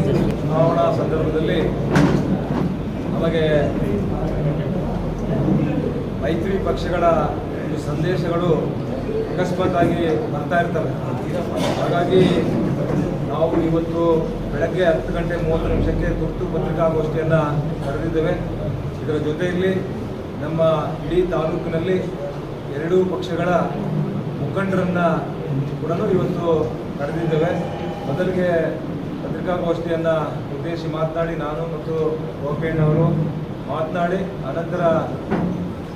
ಚುನಾವಣಾ ಸಂದರ್ಭದಲ್ಲಿ ನಮಗೆ ಮೈತ್ರಿ ಪಕ್ಷಗಳ ಒಂದು ಸಂದೇಶಗಳು ಅಕಸ್ಮಾತ್ತಾಗಿ ಬರ್ತಾ ಇರ್ತವೆ. ಹಾಗಾಗಿ ನಾವು ಇವತ್ತು ಬೆಳಗ್ಗೆ ಹತ್ತು ಗಂಟೆ ಮೂವತ್ತು ನಿಮಿಷಕ್ಕೆ ತುರ್ತು ಪತ್ರಿಕಾಗೋಷ್ಠಿಯನ್ನು ಕರೆದಿದ್ದೇವೆ. ಇದರ ಜೊತೆಯಲ್ಲಿ ನಮ್ಮ ಇಡೀ ತಾಲೂಕಿನಲ್ಲಿ ಎರಡೂ ಪಕ್ಷಗಳ ಮುಖಂಡರನ್ನು ಕೂಡ ಇವತ್ತು ಕರೆದಿದ್ದೇವೆ. ಮೊದಲಿಗೆ ಪತ್ರಿಕಾಗೋಷ್ಠಿಯನ್ನು ಉದ್ದೇಶಿ ಮಾತನಾಡಿ ನಾನು ಮತ್ತು ಗೋಪೇಣ್ಣವರು ಮಾತನಾಡಿ, ಅನಂತರ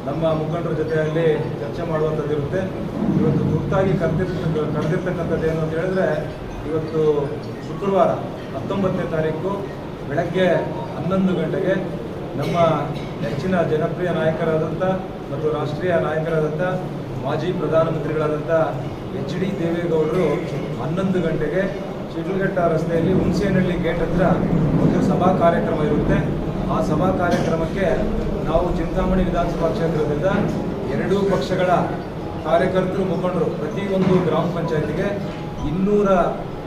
ನಮ್ಮ ಮುಖಂಡರ ಜೊತೆಯಲ್ಲಿ ಚರ್ಚೆ ಮಾಡುವಂಥದ್ದು ಇರುತ್ತೆ. ಇವತ್ತು ತುರ್ತಾಗಿ ಕರೆದಿರ್ತ, ಕರೆದಿರ್ತಕ್ಕಂಥದ್ದು ಏನು ಅಂತ ಹೇಳಿದ್ರೆ, ಇವತ್ತು ಶುಕ್ರವಾರ ಹತ್ತೊಂಬತ್ತನೇ ತಾರೀಕು ಬೆಳಗ್ಗೆ ಹನ್ನೊಂದು ಗಂಟೆಗೆ ನಮ್ಮ ನೆಚ್ಚಿನ ಜನಪ್ರಿಯ ನಾಯಕರಾದಂಥ ಮತ್ತು ರಾಷ್ಟ್ರೀಯ ನಾಯಕರಾದಂಥ ಮಾಜಿ ಪ್ರಧಾನಮಂತ್ರಿಗಳಾದಂಥ ಎಚ್ ಡಿ ದೇವೇಗೌಡರು ಹನ್ನೊಂದು ಗಂಟೆಗೆ ಶಿಡ್ಲಘಟ್ಟ ರಸ್ತೆಯಲ್ಲಿ ಹುಣಸೇನಹಳ್ಳಿ ಗೇಟ್ ಹತ್ರ ಒಂದು ಸಭಾ ಕಾರ್ಯಕ್ರಮ ಇರುತ್ತೆ. ಆ ಸಭಾ ಕಾರ್ಯಕ್ರಮಕ್ಕೆ ನಾವು ಚಿಂತಾಮಣಿ ವಿಧಾನಸಭಾ ಕ್ಷೇತ್ರದಿಂದ ಎರಡೂ ಪಕ್ಷಗಳ ಕಾರ್ಯಕರ್ತರು, ಮುಖಂಡರು ಪ್ರತಿಯೊಂದು ಗ್ರಾಮ ಪಂಚಾಯತಿಗೆ ಇನ್ನೂರ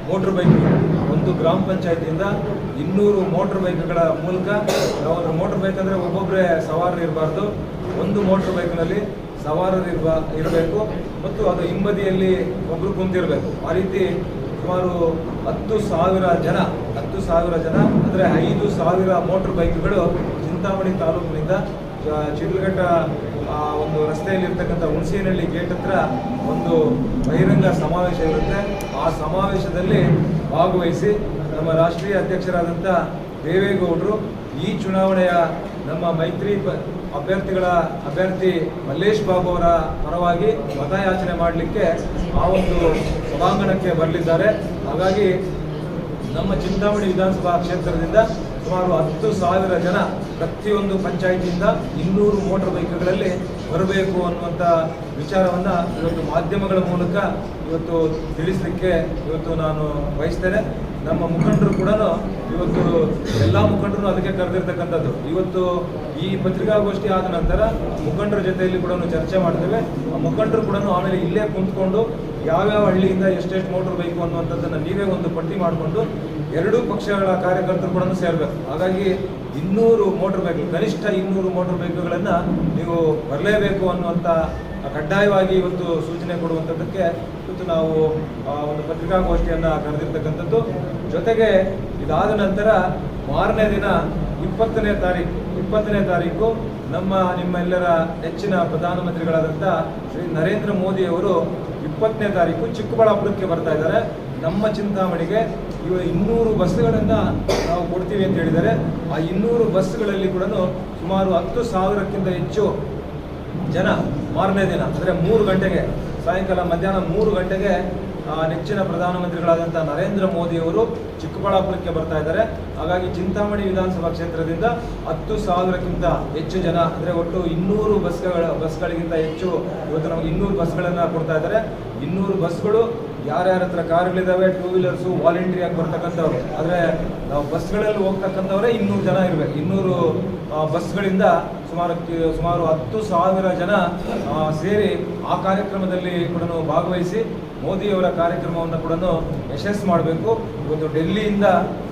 ಮೋಟ್ರ್ ಬೈಕ್ಗಳು ಒಂದು ಗ್ರಾಮ ಪಂಚಾಯತಿಯಿಂದ ಇನ್ನೂರು ಮೋಟ್ರ್ ಬೈಕ್ಗಳ ಮೂಲಕ ನಾವು ಒಂದು ಮೋಟ್ರ್ ಬೈಕ್ ಅಂದರೆ ಒಬ್ಬೊಬ್ಬರೇ ಸವಾರರು ಇರಬಾರ್ದು. ಒಂದು ಮೋಟ್ರ್ ಬೈಕ್ನಲ್ಲಿ ಸವಾರರು ಇರಬಾ ಇರಬೇಕು. ಮತ್ತು ಅದು ಹಿಂಬದಿಯಲ್ಲಿ ಒಬ್ಬರು ಕುಂತಿರಬೇಕು. ಆ ರೀತಿ ಸುಮಾರು ಹತ್ತು ಸಾವಿರ ಜನ, ಹತ್ತು ಸಾವಿರ ಜನ, ಅಂದರೆ ಐದು ಸಾವಿರ ಮೋಟ್ರ್ ಬೈಕ್ಗಳು ಚಿಂತಾಮಣಿ ತಾಲೂಕಿನಿಂದ ಚಿಡ್ಲಘಟ್ಟ ಒಂದು ರಸ್ತೆಯಲ್ಲಿರ್ತಕ್ಕಂಥ ಹುಣಸೇನಹಳ್ಳಿ ಗೇಟ್ ಹತ್ರ ಒಂದು ಬಹಿರಂಗ ಸಮಾವೇಶ ಇರುತ್ತೆ. ಆ ಸಮಾವೇಶದಲ್ಲಿ ಭಾಗವಹಿಸಿ ನಮ್ಮ ರಾಷ್ಟ್ರೀಯ ಅಧ್ಯಕ್ಷರಾದಂಥ ದೇವೇಗೌಡರು, ಈ ಚುನಾವಣೆಯ ನಮ್ಮ ಮೈತ್ರಿ ಅಭ್ಯರ್ಥಿಗಳ ಅಭ್ಯರ್ಥಿ ಮಲ್ಲೇಶ್ ಬಾಬು ಅವರ ಪರವಾಗಿ ಮತಯಾಚನೆ ಮಾಡಲಿಕ್ಕೆ ಆ ಒಂದು ಸಭಾಂಗಣಕ್ಕೆ ಬರಲಿದ್ದಾರೆ. ಹಾಗಾಗಿ ನಮ್ಮ ಚಿಂತಾಮಣಿ ವಿಧಾನಸಭಾ ಕ್ಷೇತ್ರದಿಂದ ಸುಮಾರು ಹತ್ತು ಸಾವಿರ ಜನ ಪ್ರತಿಯೊಂದು ಪಂಚಾಯಿತಿಯಿಂದ ಇನ್ನೂರು ಮೋಟಾರ್ ಬೈಕ್ಗಳಲ್ಲಿ ಬರಬೇಕು ಅನ್ನುವಂಥ ವಿಚಾರವನ್ನು ಇವತ್ತು ಮಾಧ್ಯಮಗಳ ಮೂಲಕ ಇವತ್ತು ತಿಳಿಸಲಿಕ್ಕೆ ಇವತ್ತು ನಾನು ಬಯಸ್ತೇನೆ. ನಮ್ಮ ಮುಖಂಡರು ಕೂಡ ಇವತ್ತು ಎಲ್ಲ ಮುಖಂಡರು ಅದಕ್ಕೆ ಕರೆದಿರ್ತಕ್ಕಂಥದ್ದು. ಇವತ್ತು ಈ ಪತ್ರಿಕಾಗೋಷ್ಠಿ ಆದ ನಂತರ ಮುಖಂಡರ ಜೊತೆಯಲ್ಲಿ ಕೂಡ ಚರ್ಚೆ ಮಾಡ್ತೇವೆ. ಆ ಮುಖಂಡರು ಕೂಡ ಆಮೇಲೆ ಇಲ್ಲೇ ಕುಂತ್ಕೊಂಡು ಯಾವ್ಯಾವ ಹಳ್ಳಿಯಿಂದ ಎಷ್ಟೆಷ್ಟು ಮೋಟರ್ ಬೈಕು ಅನ್ನುವಂಥದ್ದನ್ನು ನೀವೇ ಒಂದು ಪಟ್ಟಿ ಮಾಡಿಕೊಂಡು ಎರಡೂ ಪಕ್ಷಗಳ ಕಾರ್ಯಕರ್ತರು ಕೂಡ ಸೇರಬೇಕು. ಹಾಗಾಗಿ ಇನ್ನೂರು ಮೋಟರ್ ಬೈಕ್, ಕನಿಷ್ಠ ಇನ್ನೂರು ಮೋಟರ್ ಬೈಕ್ಗಳನ್ನು ನೀವು ಬರಲೇಬೇಕು ಅನ್ನುವಂಥ ಕಡ್ಡಾಯವಾಗಿ ಇವತ್ತು ಸೂಚನೆ ಕೊಡುವಂಥದ್ದಕ್ಕೆ ಇವತ್ತು ನಾವು ಒಂದು ಪತ್ರಿಕಾಗೋಷ್ಠಿಯನ್ನು ಕರೆದಿರ್ತಕ್ಕಂಥದ್ದು. ಜೊತೆಗೆ ಇದಾದ ನಂತರ ಮಾರನೇ ದಿನ ಇಪ್ಪತ್ತನೇ ತಾರೀಕು ಇಪ್ಪತ್ತನೇ ತಾರೀಕು ನಮ್ಮ ನಿಮ್ಮೆಲ್ಲರ ನೆಚ್ಚಿನ ಪ್ರಧಾನಮಂತ್ರಿಗಳಾದಂಥ ಶ್ರೀ ನರೇಂದ್ರ ಮೋದಿ ಅವರು ಇಪ್ಪತ್ತನೇ ತಾರೀಕು ಚಿಕ್ಕಬಳ್ಳಾಪುರಕ್ಕೆ ಬರ್ತಾ ಇದ್ದಾರೆ. ನಮ್ಮ ಚಿಂತಾಮಣಿಗೆ ಇವ ಇನ್ನೂರು ಬಸ್ಗಳನ್ನು ನಾವು ಕೊಡ್ತೀವಿ ಅಂತ ಹೇಳಿದ್ದಾರೆ. ಆ ಇನ್ನೂರು ಬಸ್ಗಳಲ್ಲಿ ಕೂಡ ಸುಮಾರು ಹತ್ತು ಸಾವಿರಕ್ಕಿಂತ ಹೆಚ್ಚು ಜನ ಮಾರನೇ ದಿನ, ಅಂದರೆ ಮೂರು ಗಂಟೆಗೆ, ಸಾಯಂಕಾಲ ಮಧ್ಯಾಹ್ನ ಮೂರು ಗಂಟೆಗೆ ನೆಚ್ಚಿನ ಪ್ರಧಾನಮಂತ್ರಿಗಳಾದಂಥ ನರೇಂದ್ರ ಮೋದಿ ಅವರು ಚಿಕ್ಕಬಳ್ಳಾಪುರಕ್ಕೆ ಬರ್ತಾ ಇದ್ದಾರೆ. ಹಾಗಾಗಿ ಚಿಂತಾಮಣಿ ವಿಧಾನಸಭಾ ಕ್ಷೇತ್ರದಿಂದ ಹತ್ತು ಸಾವಿರಕ್ಕಿಂತ ಹೆಚ್ಚು ಜನ, ಅಂದರೆ ಒಟ್ಟು ಇನ್ನೂರು ಬಸ್ಗಳ, ಬಸ್ಗಳಿಗಿಂತ ಹೆಚ್ಚು, ಇವತ್ತು ನಮಗೆ ಇನ್ನೂರು ಬಸ್ಗಳನ್ನು ಕೊಡ್ತಾ ಇದ್ದಾರೆ. ಇನ್ನೂರು ಬಸ್ಗಳು ಯಾರ್ಯಾರ ಹತ್ರ ಕಾರ್ಗಳಿದ್ದಾವೆ ಟೂ ವೀಲರ್ಸು ವಾಲಂಟ್ರಿ ಆಗಿ ಬರ್ತಕ್ಕಂಥವ್ರು. ಆದರೆ ನಾವು ಬಸ್ಗಳಲ್ಲಿ ಹೋಗ್ತಕ್ಕಂಥವರೇ ಇನ್ನೂರು ಜನ ಇರಬೇಕು. ಇನ್ನೂರು ಬಸ್ಗಳಿಂದ ಸುಮಾರು ಸುಮಾರು ಹತ್ತು ಸಾವಿರ ಜನ ಸೇರಿ ಆ ಕಾರ್ಯಕ್ರಮದಲ್ಲಿ ಕೂಡ ಭಾಗವಹಿಸಿ ಮೋದಿಯವರ ಕಾರ್ಯಕ್ರಮವನ್ನು ಕೂಡ ಯಶಸ್ಸು ಮಾಡಬೇಕು. ಇವತ್ತು ಡೆಲ್ಲಿಯಿಂದ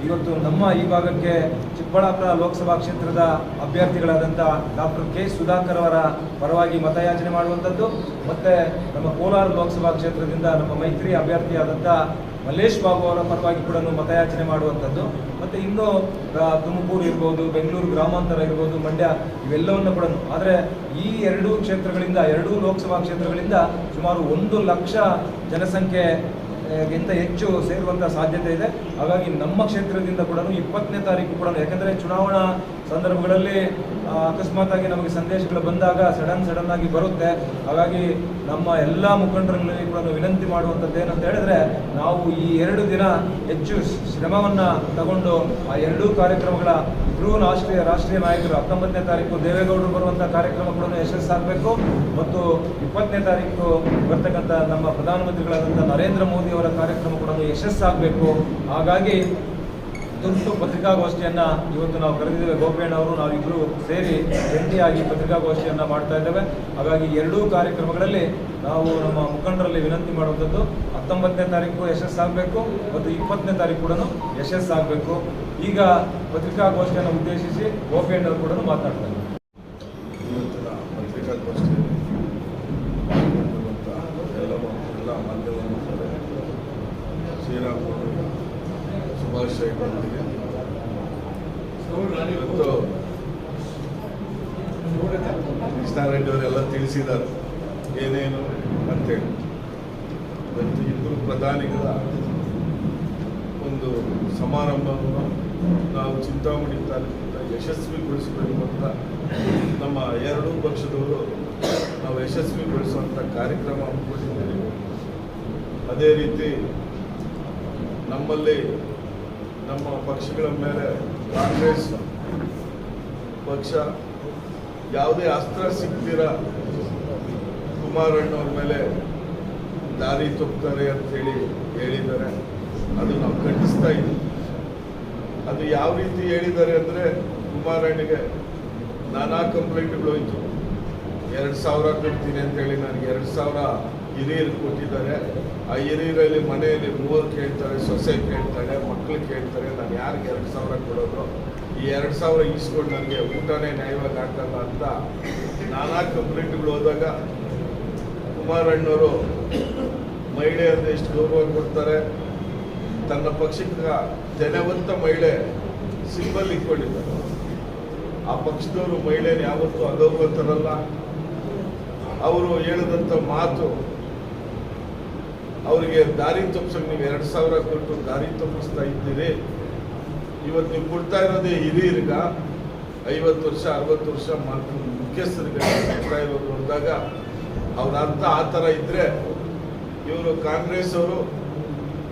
ಇವತ್ತು ನಮ್ಮ ಈ ಭಾಗಕ್ಕೆ ಚಿಕ್ಕಬಳ್ಳಾಪುರ ಲೋಕಸಭಾ ಕ್ಷೇತ್ರದ ಅಭ್ಯರ್ಥಿಗಳಾದಂಥ ಡಾಕ್ಟರ್ ಕೆ ಸುಧಾಕರ್ ಅವರ ಪರವಾಗಿ ಮತಯಾಚನೆ ಮಾಡುವಂಥದ್ದು. ಮತ್ತು ನಮ್ಮ ಕೋಲಾರ ಲೋಕಸಭಾ ಕ್ಷೇತ್ರದಿಂದ ನಮ್ಮ ಮೈತ್ರಿ ಅಭ್ಯರ್ಥಿಯಾದಂಥ ಮಲ್ಲೇಶ್ ಬಾಬು ಅವರ ಪರವಾಗಿ ಕೂಡ ಮತಯಾಚನೆ ಮಾಡುವಂಥದ್ದು. ಮತ್ತು ಇನ್ನು ತುಮಕೂರು ಇರ್ಬೋದು, ಬೆಂಗಳೂರು ಗ್ರಾಮಾಂತರ ಇರ್ಬೋದು, ಮಂಡ್ಯ, ಇವೆಲ್ಲವನ್ನು ಕೂಡ ಆದರೆ ಈ ಎರಡೂ ಕ್ಷೇತ್ರಗಳಿಂದ, ಎರಡೂ ಲೋಕಸಭಾ ಕ್ಷೇತ್ರಗಳಿಂದ ಸುಮಾರು ಒಂದು ಲಕ್ಷ ಜನಸಂಖ್ಯೆ ಗಿಂತ ಹೆಚ್ಚು ಸೇರುವಂಥ ಸಾಧ್ಯತೆ ಇದೆ. ಹಾಗಾಗಿ ನಮ್ಮ ಕ್ಷೇತ್ರದಿಂದ ಕೂಡ ಇಪ್ಪತ್ತನೇ ತಾರೀಕು ಕೂಡ ಯಾಕಂದ್ರೆ ಚುನಾವಣಾ ಸಂದರ್ಭಗಳಲ್ಲಿ ಆ, ಅಕಸ್ಮಾತಾಗಿ ನಮಗೆ ಸಂದೇಶಗಳು ಬಂದಾಗ ಸಡನ್ ಸಡನ್ ಆಗಿ ಬರುತ್ತೆ. ಹಾಗಾಗಿ ನಮ್ಮ ಎಲ್ಲ ಮುಖಂಡರಲ್ಲಿ ಕೂಡ ವಿನಂತಿ ಮಾಡುವಂಥದ್ದು ಏನಂತ ಹೇಳಿದ್ರೆ ನಾವು ಈ ಎರಡು ದಿನ ಹೆಚ್ಚು ಶ್ರಮವನ್ನು ತಗೊಂಡು ಆ ಎರಡೂ ಕಾರ್ಯಕ್ರಮಗಳ ಇಬ್ಬರೂ ರಾಷ್ಟ್ರೀಯ ರಾಷ್ಟ್ರೀಯ ನಾಯಕರು ಹತ್ತೊಂಬತ್ತನೇ ತಾರೀಕು ದೇವೇಗೌಡರು ಬರುವಂಥ ಕಾರ್ಯಕ್ರಮ ಕೂಡ ಯಶಸ್ಸಾಗಬೇಕು ಮತ್ತು ಇಪ್ಪತ್ತನೇ ತಾರೀಕು ಬರ್ತಕ್ಕಂಥ ನಮ್ಮ ಪ್ರಧಾನಮಂತ್ರಿಗಳಾದಂಥ ನರೇಂದ್ರ ಮೋದಿ ಅವರ ಕಾರ್ಯಕ್ರಮ ಕೂಡ ಯಶಸ್ಸಾಗಬೇಕು ಹಾಗಾಗಿ ತುರ್ತು ಪತ್ರಿಕಾಗೋಷ್ಠಿಯನ್ನು ಇವತ್ತು ನಾವು ಕರೆದಿದ್ದೇವೆ. ಗೋಪಿಯಣ್ಣ ಅವರು ನಾವಿಬ್ಬರು ಸೇರಿ ಜಂಟಿಯಾಗಿ ಪತ್ರಿಕಾಗೋಷ್ಠಿಯನ್ನು ಮಾಡ್ತಾ ಇದ್ದೇವೆ. ಹಾಗಾಗಿ ಎರಡೂ ಕಾರ್ಯಕ್ರಮಗಳಲ್ಲಿ ನಾವು ನಮ್ಮ ಮುಖಂಡರಲ್ಲಿ ವಿನಂತಿ ಮಾಡುವಂಥದ್ದು, ಹತ್ತೊಂಬತ್ತನೇ ತಾರೀಕು ಯಶಸ್ಸಾಗಬೇಕು ಮತ್ತು ಇಪ್ಪತ್ತನೇ ತಾರೀಕು ಕೂಡ ಯಶಸ್ಸಾಗಬೇಕು ಈಗ ಪತ್ರಿಕಾಗೋಷ್ಠಿಯನ್ನು ಉದ್ದೇಶಿಸಿ ಗೋಪಿಯಣ್ಣವರು ಕೂಡ ಮಾತನಾಡ್ತಾರೆ ಎಲ್ಲ ಮಾಧ್ಯಮ ಇವತ್ತು ಕೃಷ್ಣಾರೆಡ್ಡಿ ಅವರೆಲ್ಲ ತಿಳಿಸಿದ್ದಾರೆ ಏನೇನು ಅಂತೇಳಿ ಇವತ್ತು ಇಬ್ಬರು ಪ್ರಧಾನಿಗಳ ಒಂದು ಸಮಾರಂಭವನ್ನು ನಾವು ಚಿಂತಾಮಣಿ ತಾಲೂಕಿಂದ ಯಶಸ್ವಿಗೊಳಿಸಬೇಕು ಅಂತ ನಮ್ಮ ಎರಡೂ ಪಕ್ಷದವರು ನಾವು ಯಶಸ್ವಿಗೊಳಿಸುವಂಥ ಕಾರ್ಯಕ್ರಮ ಅದೇ ರೀತಿ ನಮ್ಮಲ್ಲಿ ನಮ್ಮ ಪಕ್ಷಗಳ ಮೇಲೆ ಕಾಂಗ್ರೆಸ್ ಪಕ್ಷ ಯಾವುದೇ ಅಸ್ತ್ರ ಸಿಗ್ದಿರ ಕುಮಾರಣ್ಣವ್ರ ಮೇಲೆ ದಾರಿ ತಪ್ಪುತ್ತಾರೆ ಅಂತೇಳಿ ಹೇಳಿದ್ದಾರೆ. ಅದು ನಾವು ಖಂಡಿಸ್ತಾ ಇದ್ದೀವಿ. ಅದು ಯಾವ ರೀತಿ ಹೇಳಿದ್ದಾರೆ ಅಂದರೆ ಕುಮಾರಣ್ಣಗೆ ನಾನಾ ಕಂಪ್ಲೇಂಟ್ಗಳು ಹೋಯ್ತು. ಎರಡು ಸಾವಿರ ಕೊಡ್ತೀನಿ ಅಂತೇಳಿ ನನಗೆ ಎರಡು ಸಾವಿರ ಹಿರಿಯರು ಕೊಟ್ಟಿದ್ದಾರೆ. ಆ ಹಿರಿಯರಲ್ಲಿ ಮನೆಯಲ್ಲಿ ಮೂವರು ಕೇಳ್ತಾರೆ, ಸೊಸೆ ಕೇಳ್ತಾರೆ ಮಕ್ಕಳು ಕೇಳ್ತಾರೆ, ನಾನು ಯಾರಿಗೆ ಎರಡು ಸಾವಿರ ಕೊಡೋದು? ಈ ಎರಡು ಸಾವಿರ ಈಸ್ಕೊಂಡು ನನಗೆ ಊಟನೇ ನ್ಯಾಯವಾಗಿ ಆಗ್ತಲ್ಲ ಅಂತ ನಾನಾ ಕಂಪ್ಲೇಂಟ್ಗಳು ಹೋದಾಗ ಕುಮಾರಣ್ಣವರು ಮಹಿಳೆಯರನ್ನ ಎಷ್ಟು ಗೌರವ ಕೊಡ್ತಾರೆ? ತನ್ನ ಪಕ್ಷಕ್ಕೆ ಜನವಂತ ಮಹಿಳೆ ಸಿಂಬಲ್ ಇಟ್ಕೊಂಡಿದ್ದಾರೆ. ಆ ಪಕ್ಷದವರು ಮಹಿಳೆಯರು ಯಾವತ್ತೂ ಅಗೌರವ ಅವರು ಹೇಳಿದಂಥ ಮಾತು ಅವರಿಗೆ ದಾರಿ ತಪ್ಪಿಸೋಕೆ ನೀವು ಎರಡು ಸಾವಿರ ಕೊಟ್ಟು ದಾರಿ ತಪ್ಪಿಸ್ತಾ ಇದ್ದೀರಿ. ಇವತ್ತು ನೀವು ಕೊಡ್ತಾ ಇರೋದೇ ಹಿರಿಯರ್ಗ ಐವತ್ತು ವರ್ಷ, ಅರವತ್ತು ವರ್ಷ ಮಾಡ್ಕೊಂಡು ಮುಖ್ಯಸ್ಥರಿಗೆ ಕೊಡ್ತಾ ಇರೋದು ಅಂದಾಗ ಅವ್ರ ಅರ್ಥ ಆ ಥರ ಇದ್ದರೆ ಇವರು ಕಾಂಗ್ರೆಸ್ ಅವರು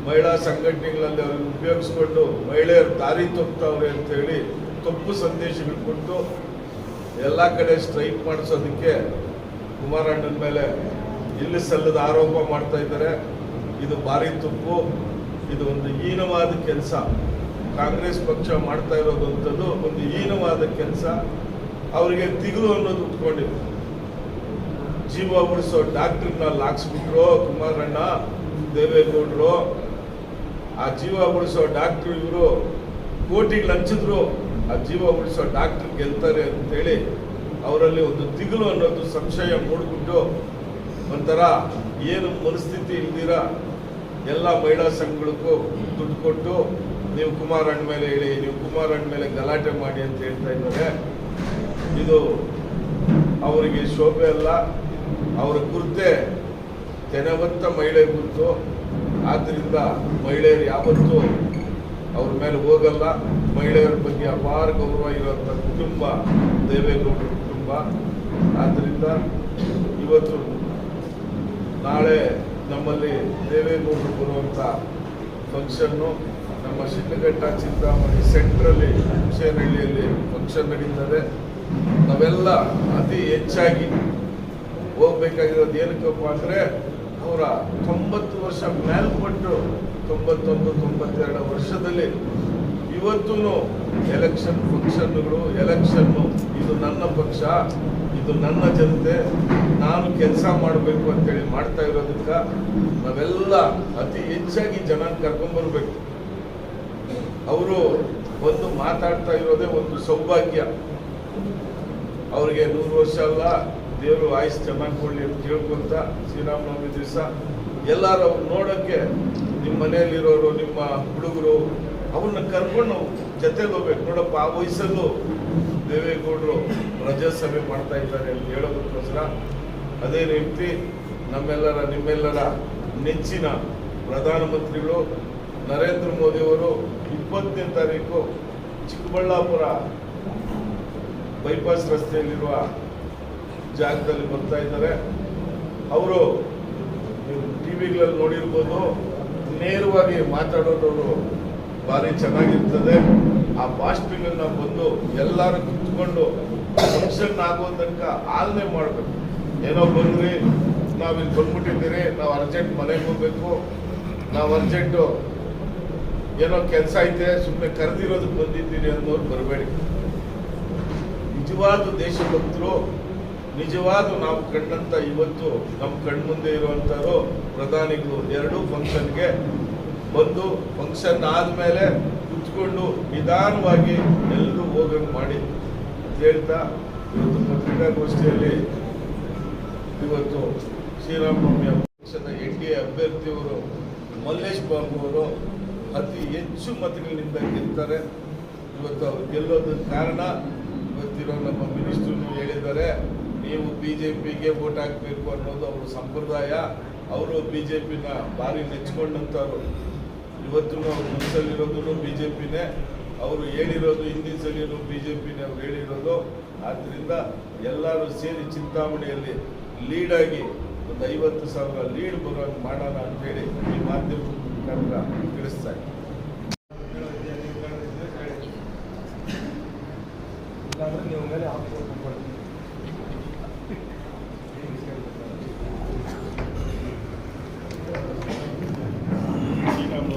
ಮಹಿಳಾ ಸಂಘಟನೆಗಳಲ್ಲಿ ಅವ್ರಿಗೆ ಉಪಯೋಗಿಸ್ಕೊಂಡು ಮಹಿಳೆಯರು ದಾರಿ ತಪ್ಪುತ್ತವ್ರೆ ಅಂತ ಹೇಳಿ ತಪ್ಪು ಸಂದೇಶಗಳು ಕೊಟ್ಟು ಎಲ್ಲ ಕಡೆ ಸ್ಟ್ರೈಕ್ ಮಾಡಿಸೋದಕ್ಕೆ ಕುಮಾರಣ್ಣನ ಮೇಲೆ ಇಲ್ಲಿ ಸಲ್ಲದ ಆರೋಪ ಮಾಡ್ತಾ ಇದ್ದಾರೆ. ಇದು ಭಾರಿ ತಪ್ಪು ಇದು ಒಂದು ಹೀನವಾದ ಕೆಲಸ. ಕಾಂಗ್ರೆಸ್ ಪಕ್ಷ ಮಾಡ್ತಾ ಇರೋದಂಥದ್ದು ಒಂದು ಹೀನವಾದ ಕೆಲಸ. ಅವರಿಗೆ ತಿಗುಲು ಅನ್ನೋದು ಉಟ್ಕೊಂಡಿದೆ. ಜೀವ ಉಳಿಸೋ ಡಾಕ್ಟ್ರನ್ನ ಲಾಕ್ಸ್ಬಿಟ್ರು ಕುಮಾರಣ್ಣ, ದೇವೇಗೌಡರು. ಆ ಜೀವ ಉಳಿಸೋ ಡಾಕ್ಟ್ರು ಇವರು ಕೋಟಿಗೆ ಲಂಚಿದ್ರು, ಆ ಜೀವ ಉಳಿಸೋ ಡಾಕ್ಟ್ರ್ ಗೆಲ್ತಾರೆ ಅಂತೇಳಿ ಅವರಲ್ಲಿ ಒಂದು ತಿಗುಲು ಅನ್ನೋದು ಸಂಶಯ ಮೂಡಿಬಿಟ್ಟು ಒಂಥರ ಏನು ಮನಸ್ಥಿತಿ ಇಲ್ದಿರ ಎಲ್ಲ ಮಹಿಳಾ ಸಂಘಗಳಿಗೂ ದುಡ್ಡು ಕೊಟ್ಟು ನೀವು ಕುಮಾರ್ ಅಣ್ಣ ಮೇಲೆ ಹೇಳಿ, ನೀವು ಕುಮಾರ್ ಅಣ್ಣ ಮೇಲೆ ಗಲಾಟೆ ಮಾಡಿ ಅಂತ ಹೇಳ್ತಾ ಇದ್ದಾರೆ. ಇದು ಅವರಿಗೆ ಶೋಭೆ ಅಲ್ಲ, ಅವರ ಕುರಿತೆ ತೆನವಂತ ಮಹಿಳೆ ಗುರುತು. ಆದ್ದರಿಂದ ಮಹಿಳೆಯರು ಯಾವತ್ತೂ ಅವ್ರ ಮೇಲೆ ಹೋಗಲ್ಲ. ಮಹಿಳೆಯರ ಬಗ್ಗೆ ಅಪಾರ ಗೌರವ ಇರುವಂಥ ಕುಟುಂಬ, ದೇವೇಗೌಡರ ಕುಟುಂಬ. ಆದ್ದರಿಂದ ಇವತ್ತು ನಾಳೆ ನಮ್ಮಲ್ಲಿ ದೇವೇಗೌಡರು ಬರುವಂಥ ಫಂಕ್ಷನ್ನು ನಮ್ಮ ಶಿಡ್ಲಘಟ್ಟ, ಚಿಂತಾಮಣಿ ಸೆಂಟ್ರಲ್ಲಿ ಹುಸೇನಹಳ್ಳಿಯಲ್ಲಿ ಫಂಕ್ಷನ್ ನಡೀತದೆ. ನಾವೆಲ್ಲ ಅತಿ ಹೆಚ್ಚಾಗಿ ಹೋಗ್ಬೇಕಾಗಿರೋದು ಏನಕ್ಕಪ್ಪ ಅಂದರೆ ಅವರ ತೊಂಬತ್ತು ವರ್ಷ ಮೇಲ್ಪಟ್ಟು ತೊಂಬತ್ತೊಂದು, ತೊಂಬತ್ತೆರಡು ವರ್ಷದಲ್ಲಿ ಇವತ್ತೂ ಎಲೆಕ್ಷನ್ ಫಂಕ್ಷನ್ಗಳು ಎಲೆಕ್ಷನ್ನು ಇದು ನನ್ನ ಪಕ್ಷ, ಇದು ನನ್ನ ಜನತೆ, ನಾನು ಕೆಲಸ ಮಾಡಬೇಕು ಅಂತೇಳಿ ಮಾಡ್ತಾ ಇರೋದಕ್ಕೆ ನಾವೆಲ್ಲ ಅತಿ ಹೆಚ್ಚಾಗಿ ಜನ ಕರ್ಕೊಂಡ್ಬರ್ಬೇಕು ಅವರು ಒಂದು ಮಾತಾಡ್ತಾ ಇರೋದೇ ಒಂದು ಸೌಭಾಗ್ಯ. ಅವ್ರಿಗೆ ನೂರು ವರ್ಷ ಅಲ್ಲ, ದೇವರು ಆಯುಸ್ ಚೆನ್ನಾಗಿ ಕೊಡ್ಲಿ ಅಂತ ಕೇಳ್ಕೊಂತ ಶ್ರೀರಾಮನವಮಿ ದಿವಸ ಎಲ್ಲರೂ ಅವ್ರು ನೋಡೋಕ್ಕೆ ನಿಮ್ಮ ಮನೆಯಲ್ಲಿರೋರು, ನಿಮ್ಮ ಹುಡುಗರು ಅವ್ರನ್ನ ಕರ್ಕೊಂಡು ನಾವು ಜೊತೆಗೆ ಹೋಗ್ಬೇಕು. ನೋಡಪ್ಪ, ಆ ವಯಸ್ಸಲ್ಲೂ ದೇವೇಗೌಡರು ಪ್ರಜಾಸಭೆ ಮಾಡ್ತಾ ಇದ್ದಾರೆ ಅಂತ ಹೇಳೋದಕ್ಕೋಸ್ಕರ ಅದೇ ರೀತಿ ನಮ್ಮೆಲ್ಲರ, ನಿಮ್ಮೆಲ್ಲರ ನೆಚ್ಚಿನ ಪ್ರಧಾನಮಂತ್ರಿಗಳು ನರೇಂದ್ರ ಮೋದಿಯವರು ಇಪ್ಪತ್ತನೇ ತಾರೀಕು ಚಿಕ್ಕಬಳ್ಳಾಪುರ ಬೈಪಾಸ್ ರಸ್ತೆಯಲ್ಲಿರುವ ಜಾಗದಲ್ಲಿ ಬರ್ತಾ ಇದ್ದಾರೆ. ಅವರು ಟಿ ವಿಗಳಲ್ಲಿ ನೋಡಿರ್ಬೋದು, ನೇರವಾಗಿ ಮಾತಾಡೋದವರು ಭಾರಿ ಚೆನ್ನಾಗಿರ್ತದೆ. ಆ ಬಾಷ್ಪಿಂಗನ್ನ ಬಂದು ಎಲ್ಲರೂ ಕುತ್ಕೊಂಡು ಫಂಕ್ಷನ್ ಆಗೋ ತನಕ ಆಲನೆ ಮಾಡಬೇಕು. ಏನೋ ಬಂದ್ರಿ ಇಲ್ಲಿ ಬಂದ್ಬಿಟ್ಟಿದ್ದೀರಿ, ನಾವು ಅರ್ಜೆಂಟ್ ಮನೆಗೆ ಹೋಗ್ಬೇಕು. ನಾವು ಅರ್ಜೆಂಟು ಏನೋ ಕೆಲಸ ಐತೆ ಸುಮ್ಮನೆ ಕರೆದಿರೋದಕ್ಕೆ ಬಂದಿದ್ದೀರಿ ಅನ್ನೋರು ಬರಬೇಡಿ. ನಿಜವಾದ ದೇಶಭಕ್ತರು ನಿಜವಾದ ನಾವು ಕಂಡಂತ ಇವತ್ತು ನಮ್ಮ ಕಣ್ಮುಂದೆ ಇರುವಂಥವ್ರು ಪ್ರಧಾನಿಗಳು. ಎರಡೂ ಫಂಕ್ಷನ್ಗೆ ಬಂದು ಫಂಕ್ಷನ್ ಆದಮೇಲೆ ಕುತ್ಕೊಂಡು ನಿಧಾನವಾಗಿ ಎಲ್ಲರೂ ಹೋಗಂಗೆ ಮಾಡಿ. ಅಂತ ಹೇಳ್ತಾ ಇವತ್ತು ಪತ್ರಿಕಾಗೋಷ್ಠಿಯಲ್ಲಿ ಇವತ್ತು ಶ್ರೀರಾಮನವಮಿಯ ಪಕ್ಷದ ಎನ್ ಡಿ ಎ ಅಭ್ಯರ್ಥಿಯವರು ಮಲ್ಲೇಶ್ ಬಾಬು ಅವರು ಅತಿ ಹೆಚ್ಚು ಮತಗಳಿಂದ ಗೆಲ್ತಾರೆ. ಇವತ್ತು ಅವ್ರು ಗೆಲ್ಲೋದಕ್ಕೆ ಕಾರಣ ಇವತ್ತಿರೋ ನಮ್ಮ ಮಿನಿಸ್ಟ್ರು ಹೇಳಿದ್ದಾರೆ, ನೀವು ಬಿ ಜೆ ಪಿಗೆ ವೋಟ್ ಹಾಕಬೇಕು ಅನ್ನೋದು ಅವರ ಸಂಪ್ರದಾಯ. ಅವರು ಬಿ ಜೆ ಪಿನ ಭಾರಿ ನೆಚ್ಕೊಂಡಂಥವ್ರು. ಇವತ್ತು ಮನಸ್ಸಲ್ಲಿರೋದು ಬಿ ಜೆ ಪಿನೇ ಅವರು ಹೇಳಿರೋದು ಹಿಂದಿನ ಸಲಿನೂ ಬಿ ಜೆ ಪಿನೇ ಅವ್ರು ಹೇಳಿರೋದು. ಆದ್ದರಿಂದ ಎಲ್ಲರೂ ಸೇರಿ ಚಿಂತಾಮಣಿಯಲ್ಲಿ ಲೀಡಾಗಿ ಒಂದು ಐವತ್ತು ಸಾವಿರ ಲೀಡ್ ಬರೋಂಗೆ ಮಾಡೋಣ ಅಂತೇಳಿ ಈ ಮಾಧ್ಯಮ ಮುಖಾಂತರ ತಿಳಿಸ್ತಾ ಇದ್ದೀನಿ ನೀವು ಮೇಲೆ ಆಫೀಸ್